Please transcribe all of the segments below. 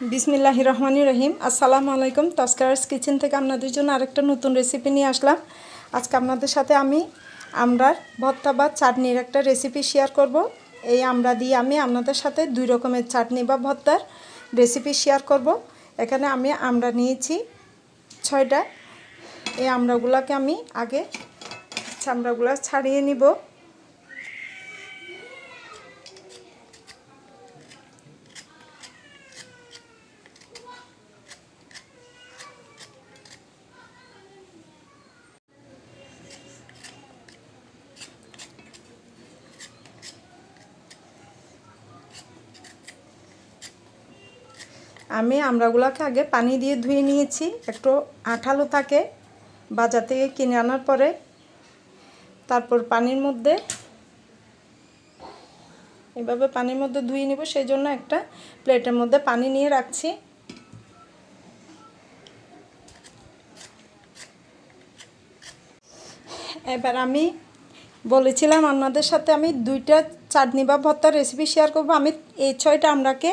বিসমিল্লাহ রহমানি রহিম। আসসালামু আলাইকুম। তস্কারার্স কিচেন থেকে আপনাদের জন্য আরেকটা নতুন রেসিপি নিয়ে আসলাম। আজকে আপনাদের সাথে আমি আমরার ভর্তা বা চাটনির একটা রেসিপি শেয়ার করব। এই আমরা দিয়ে আমি আপনাদের সাথে দুই রকমের চাটনি বা ভর্তার রেসিপি শেয়ার করব। এখানে আমি আমরা নিয়েছি ছয়টা। এই আমড়াগুলোকে আমি আগে চামড়াগুলো ছাড়িয়ে নিব। আমি আমড়াগুলোকে আগে পানি দিয়ে ধুয়ে নিয়েছি, একটু আঠালো থাকে বাজার থেকে কিনে আনার পরে। তারপর পানির মধ্যে, এভাবে পানির মধ্যে ধুয়ে নিব সেই জন্য একটা প্লেটের মধ্যে পানি নিয়ে রাখছি। এবার আমি বলেছিলাম আপনাদের সাথে আমি দুইটা চাটনি বা ভর্তার রেসিপি শেয়ার করব। আমি এই ছয়টা আমরাকে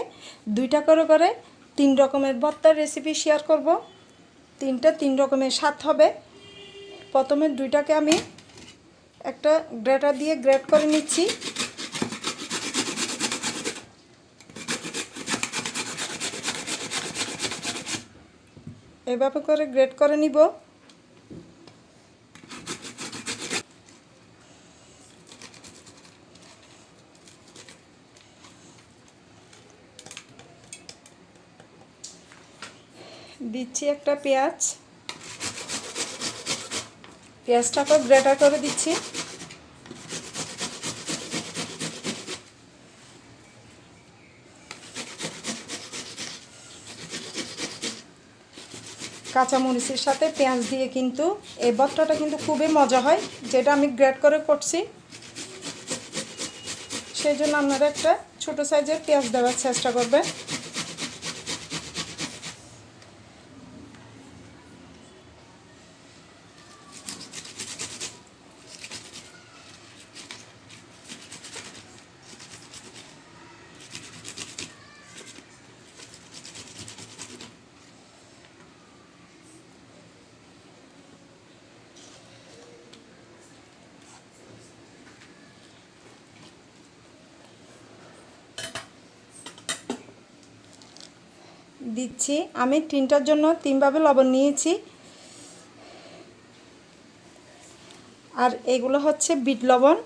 দুইটা করে করে তিন রকমের ভর্তার রেসিপি শেয়ার করব। তিনটা, তিন রকমের স্বাদ হবে। প্রথমে দুইটাকে আমি একটা গ্রেটার দিয়ে গ্রেট করে নিচ্ছি। এভাবে করে গ্রেট করে নিব। দিচ্ছি একটা পেঁয়াজ। পেঁয়াজটাকে গ্রেটার করে দিচ্ছি। কাঁচামরিচের সাথে পেঁয়াজ দিয়ে কিন্তু এই ভর্তাটা কিন্তু খুবই মজা হয়, যেটা আমি গ্রেট করে করছি। সেই জন্য আপনারা একটা ছোটো সাইজের পেঁয়াজ দেওয়ার চেষ্টা করবেন। দিচ্ছি। আমি তিনটার জন্য তিনভাবে লবণ নিয়েছি। আর এগুলো হচ্ছে বিট লবণ।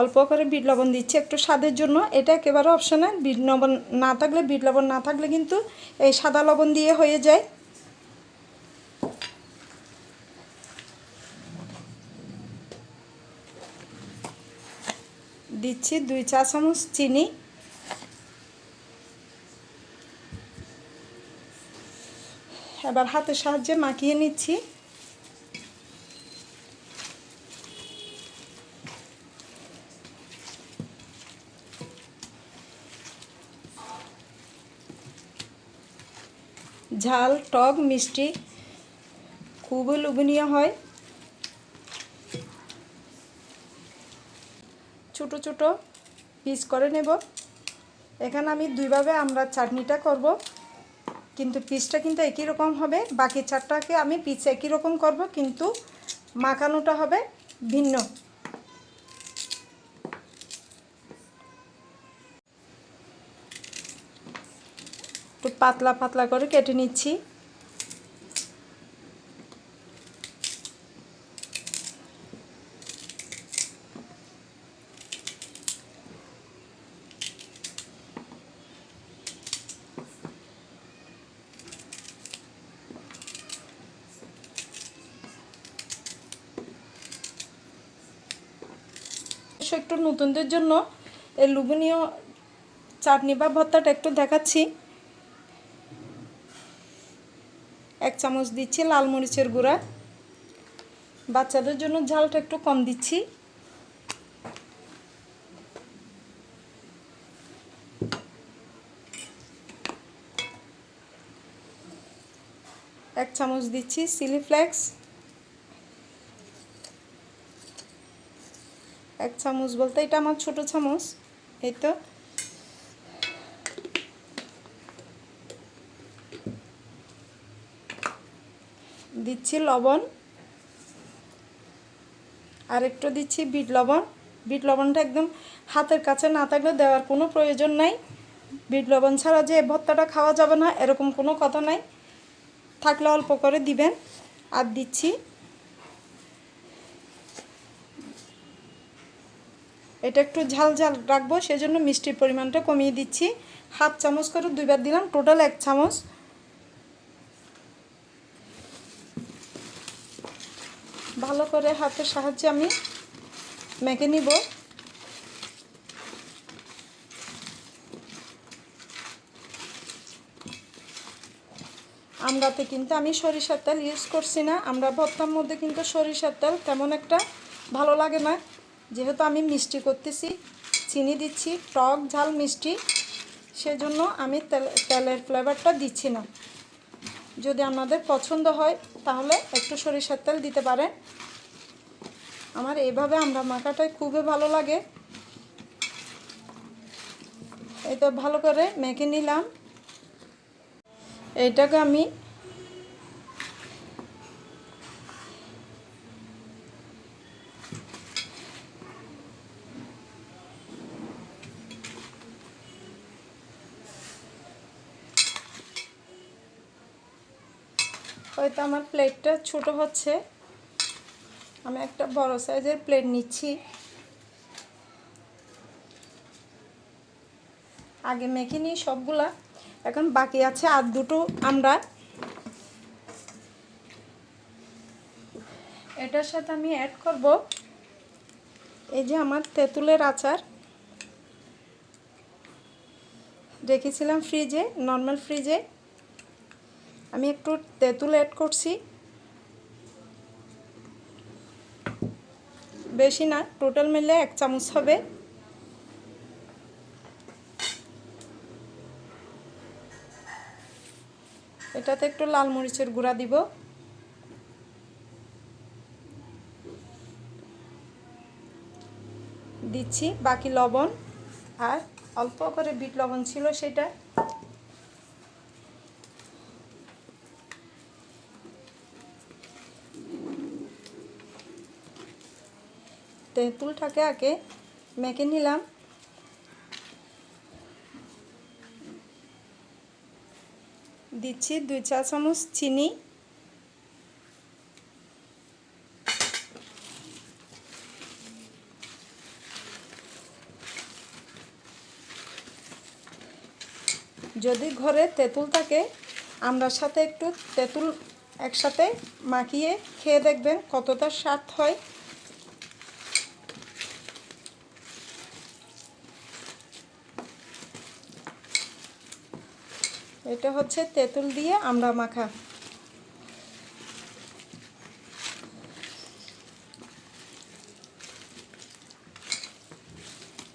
অল্প করে বিট লবণ দিচ্ছি একটু স্বাদের জন্য। এটা একেবারে অপশনাল বিট লবণ না থাকলে, বিট লবণ না থাকলে কিন্তু এই সাদা লবণ দিয়ে হয়ে যায়। দিচ্ছি দুই চা চামচ চিনি। এবার হাতের সাহায্যে মাখিয়ে নিচ্ছি। ঝাল, টক, মিষ্টি খুবই লোভনীয় হয়। ছোট ছোট পিস করে নেব। এখানে আমি দুইভাবে আমরা চাটনিটা করব। কিন্তু পিসটা কিন্তু একই রকম হবে। বাকি চারটাকে আমি পিস একই রকম করব, কিন্তু মাখানোটা হবে ভিন্ন। একটু পাতলা পাতলা করে কেটে নিচ্ছি। একটু নতুনদের জন্য এই লুবনীয় চাটনি বা ভর্তাটা একটু দেখাচ্ছি। এক চামচ দিচ্ছি লাল মরিচের গুঁড়া। বাচ্চাদের জন্য ঝালটা একটু কম দিচ্ছি। এক চামচ দিচ্ছি চিলি ফ্লেক্স। এক চামচ বলতে এটা আমার ছোট চামচ, এই তো। দিচ্ছি লবণ, আর একটু দিচ্ছি বিট লবণ। বিট লবণটা একদম হাতের কাছে না থাকলে দেওয়ার কোনো প্রয়োজন নাই। বিট লবণ ছাড়া যে ভর্তাটা খাওয়া যাবে না, এরকম কোনো কথা নাই। থাকলে অল্প করে দিবেন। আর দিচ্ছি এটা একটু ঝাল ঝাল রাখব, সেজন্য মিষ্টির পরিমাণটা কমিয়ে দিচ্ছি। হাফ চামচ করে দুইবার দিলাম, টোটাল এক চামচ। ভালো করে হাতের সাহায্যে আমি মেখে নিব। আমরাতে কিন্তু আমি সরিষার তেল ইউজ করছি না, আমরা ভর্তার মধ্যে কিন্তু সরিষার তেল তেমন একটা ভালো লাগে না। যেহেতু আমি মিষ্টি করতেছি, চিনি দিচ্ছি, টক ঝাল মিষ্টি, সেজন্য আমি তেল, তেলের ফ্লেভারটা দিচ্ছি না। যদি আপনাদের পছন্দ হয়, তাহলে একটু সরিষার তেল দিতে পারেন। আমার এভাবে আমরা মাখাটাই খুবই ভালো লাগে। তো ভালো করে মেখে নিলাম। এইটাকে আমি হয়তো আমার প্লেটটা ছোট হচ্ছে। আমি একটা বড় সাইজের প্লেট নিচ্ছি। আগে মেখে নিই সবগুলা। এখন বাকি আছে আর দুটো আমরা। এটার সাথে আমি অ্যাড করব। এই যে আমার তেঁতুলের আচার। রেখেছিলাম ফ্রিজে নর্মাল ফ্রিজে আমি একটু তেঁতুল অ্যাড করছি। বেশি না টোটাল মিলে এক চামচ হবে। এটাতে একটু লাল মরিচের গুঁড়া দিব। দিচ্ছি বাকি লবণ। আর অল্প করে বিট লবণ ছিল সেটা। তেঁতুলটাকে আগে, মেখে নিলাম। দিচ্ছি দুই চা চামচ চিনি। যদি ঘরে তেঁতুল থাকে আমরার সাথে একটু তেঁতুল একসাথে মাখিয়ে খেয়ে দেখবেন কতটা স্বাদ হয়। এটা হচ্ছে তেঁতুল দিয়ে আমরা মাখা।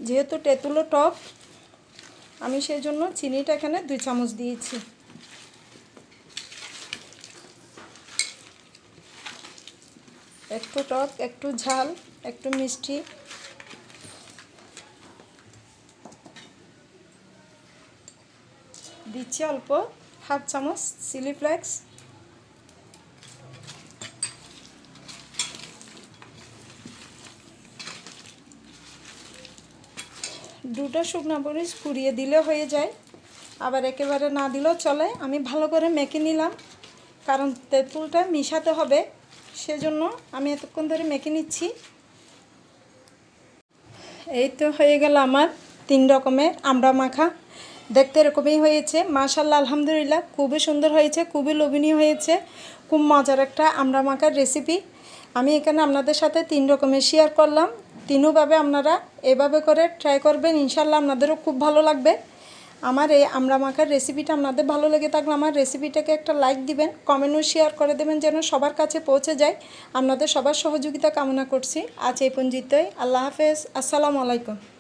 যেহেতু তেঁতুলো টক, আমি সেই জন্য চিনিটা এখানে দুই চামচ দিয়েছি। একটু টক, একটু ঝাল, একটু মিষ্টি দিচ্ছি অল্প হাফ চামচ চিলি ফ্লেক্স। দুটো শুকনো মরিচ পুড়িয়ে দিলে হয়ে যায়। আবার একেবারে না দিলেও চলে। আমি ভালো করে মেখে নিলাম, কারণ তেঁতুলটা মিশাতে হবে, সেজন্য আমি এতক্ষণ ধরে মেখে নিচ্ছি। এই তো হয়ে গেল আমার তিন রকমের আমরা মাখা দেখতে এরকমই হয়েছে। মাশাল্লাহ আলহামদুলিল্লাহ, খুবই সুন্দর হয়েছে, খুবই লোভনীয় হয়েছে। খুব মজার একটা আমরা মাখার রেসিপি আমি এখানে আপনাদের সাথে তিন রকমের শেয়ার করলাম। তিনোভাবে আপনারা এভাবে করে ট্রাই করবেন ইনশাল্লাহ আপনাদেরও খুব ভালো লাগবে। আমার এই আমরা মাখার রেসিপিটা আপনাদের ভালো লেগে থাকলে আমার রেসিপিটাকে একটা লাইক দিবেন কমেন্টও শেয়ার করে দেবেন যেন সবার কাছে পৌঁছে যায়। আপনাদের সবার সহযোগিতা কামনা করছি। আজ এই পঞ্জিতই আল্লাহ হাফেজ। আসসালামু আলাইকুম।